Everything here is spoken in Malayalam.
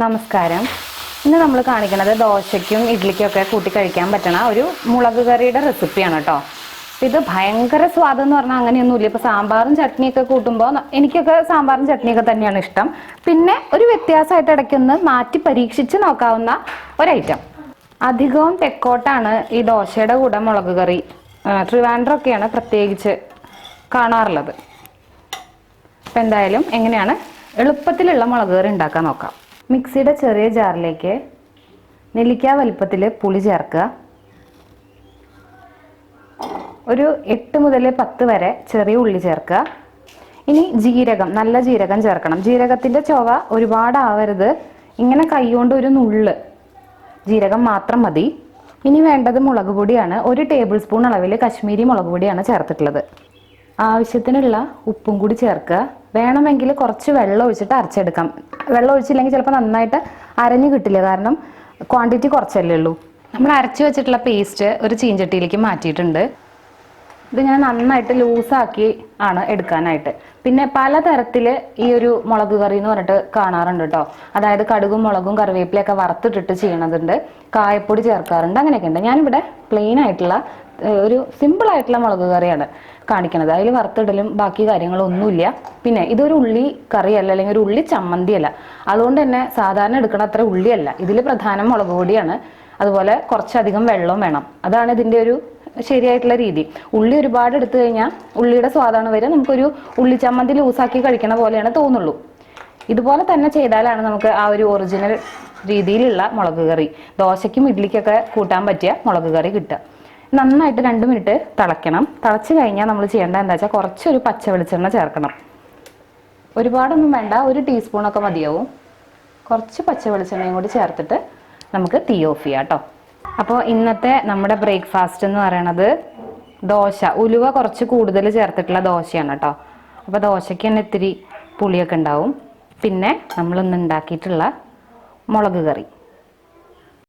നമസ്കാരം. ഇന്ന് നമ്മൾ കാണിക്കുന്നത് ദോശയ്ക്കും ഒക്കെ കൂട്ടി കഴിക്കാൻ പറ്റണ ഒരു മുളക് കറിയുടെ റെസിപ്പിയാണ് കേട്ടോ ഇത് ഭയങ്കര സ്വാദെന്ന് പറഞ്ഞാൽ അങ്ങനെയൊന്നുമില്ല. ഇപ്പൊ സാമ്പാറും ചട്നിയൊക്കെ കൂട്ടുമ്പോൾ എനിക്കൊക്കെ സാമ്പാറും ചട്നിയൊക്കെ തന്നെയാണ് ഇഷ്ടം. പിന്നെ ഒരു വ്യത്യാസമായിട്ട് ഇടയ്ക്കൊന്ന് മാറ്റി പരീക്ഷിച്ച് നോക്കാവുന്ന ഒരൈറ്റം. അധികവും തെക്കോട്ടാണ് ഈ ദോശയുടെ കൂടെ മുളക് കറി ട്രിവാൻഡ്രൊക്കെയാണ് പ്രത്യേകിച്ച് കാണാറുള്ളത്. അപ്പം എന്തായാലും എങ്ങനെയാണ് എളുപ്പത്തിലുള്ള മുളക് കറി ഉണ്ടാക്കാൻ നോക്കാം. മിക്സിയുടെ ചെറിയ ജാറിലേക്ക് നെല്ലിക്ക വലിപ്പത്തിൽ പുളി ചേർക്കുക. ഒരു എട്ട് മുതൽ പത്ത് വരെ ചെറിയ ഉള്ളി ചേർക്കുക. ഇനി ജീരകം നല്ല ജീരകം ചേർക്കണം. ജീരകത്തിന്റെ ചൊവ ഒരുപാടാവരുത്. ഇങ്ങനെ കൈകൊണ്ട് ഒരു നുള്ള് ജീരകം മാത്രം മതി. ഇനി വേണ്ടത് മുളക് പൊടിയാണ്. ഒരു ടേബിൾ സ്പൂൺ അളവിൽ കശ്മീരി മുളക് പൊടിയാണ് ചേർത്തിട്ടുള്ളത്. ആവശ്യത്തിനുള്ള ഉപ്പും കൂടി ചേർക്കുക. വേണമെങ്കിൽ കുറച്ച് വെള്ളം ഒഴിച്ചിട്ട് അരച്ചെടുക്കാം. വെള്ളം ഒഴിച്ചില്ലെങ്കിൽ ചിലപ്പോൾ നന്നായിട്ട് അരഞ്ഞു കിട്ടില്ല. കാരണം ക്വാണ്ടിറ്റി കുറച്ചല്ലേ ഉള്ളൂ. നമ്മൾ അരച്ചു വെച്ചിട്ടുള്ള പേസ്റ്റ് ഒരു ചീഞ്ചട്ടിയിലേക്ക് മാറ്റിയിട്ടുണ്ട്. ഇത് ഞാൻ നന്നായിട്ട് ലൂസാക്കി ആണ് എടുക്കാനായിട്ട്. പിന്നെ പലതരത്തിൽ ഈ ഒരു മുളക് കറി എന്ന് പറഞ്ഞിട്ട് കാണാറുണ്ട് കേട്ടോ അതായത് കടുകും മുളകും കറിവേപ്പിലയൊക്കെ വറുത്തിട്ടിട്ട് ചെയ്യണതുണ്ട്. കായപ്പൊടി ചേർക്കാറുണ്ട്. അങ്ങനെയൊക്കെ ഉണ്ട്. ഞാനിവിടെ പ്ലെയിൻ ആയിട്ടുള്ള ഒരു സിമ്പിൾ ആയിട്ടുള്ള മുളക് കറിയാണ് കാണിക്കുന്നത് അതിൽ വറുത്തിടലും ബാക്കി കാര്യങ്ങളൊന്നുമില്ല. പിന്നെ ഇതൊരു ഉള്ളി കറിയല്ല അല്ലെങ്കിൽ ഒരു ഉള്ളി ചമ്മന്തിയല്ല. അതുകൊണ്ട് തന്നെ സാധാരണ എടുക്കണ അത്ര ഉള്ളിയല്ല. ഇതിൽ പ്രധാനം മുളക് പൊടിയാണ്. അതുപോലെ കുറച്ചധികം വെള്ളവും വേണം. അതാണ് ഇതിന്റെ ഒരു ശരിയായിട്ടുള്ള രീതി. ഉള്ളി ഒരുപാട് എടുത്തു കഴിഞ്ഞാൽ ഉള്ളിയുടെ സ്വാദാണ് വരെ നമുക്കൊരു ഉള്ളി ചമ്മന്തി ലൂസാക്കി കഴിക്കണ പോലെയാണ് തോന്നുള്ളൂ. ഇതുപോലെ തന്നെ ചെയ്താലാണ് നമുക്ക് ആ ഒരു ഒറിജിനൽ രീതിയിലുള്ള മുളക് കറി ദോശയ്ക്കും ഇഡ്ഡലിക്കൊക്കെ കൂട്ടാൻ പറ്റിയ മുളക് കറി കിട്ടുക. നന്നായിട്ട് രണ്ട് മിനിറ്റ് തിളയ്ക്കണം. തിളച്ച് കഴിഞ്ഞാൽ നമ്മൾ ചെയ്യേണ്ട എന്താ വെച്ചാൽ കുറച്ചൊരു പച്ച വെളിച്ചെണ്ണ ചേർക്കണം. ഒരുപാടൊന്നും വേണ്ട ഒരു ടീസ്പൂണൊക്കെ മതിയാവും. കുറച്ച് പച്ച വെളിച്ചെണ്ണയും കൂടി ചേർത്തിട്ട് നമുക്ക് തീ ഓഫ് ചെയ്യാം കേട്ടോ അപ്പോൾ ഇന്നത്തെ നമ്മുടെ ബ്രേക്ക്ഫാസ്റ്റ് എന്ന് പറയണത് ദോശ. ഉലുവ കുറച്ച് കൂടുതൽ ചേർത്തിട്ടുള്ള ദോശയാണ് കേട്ടോ അപ്പോൾ ദോശയ്ക്ക് തന്നെ ഇത്തിരി പുളിയൊക്കെ ഉണ്ടാവും. പിന്നെ നമ്മളിന്ന് ഉണ്ടാക്കിയിട്ടുള്ള മുളക് കറി.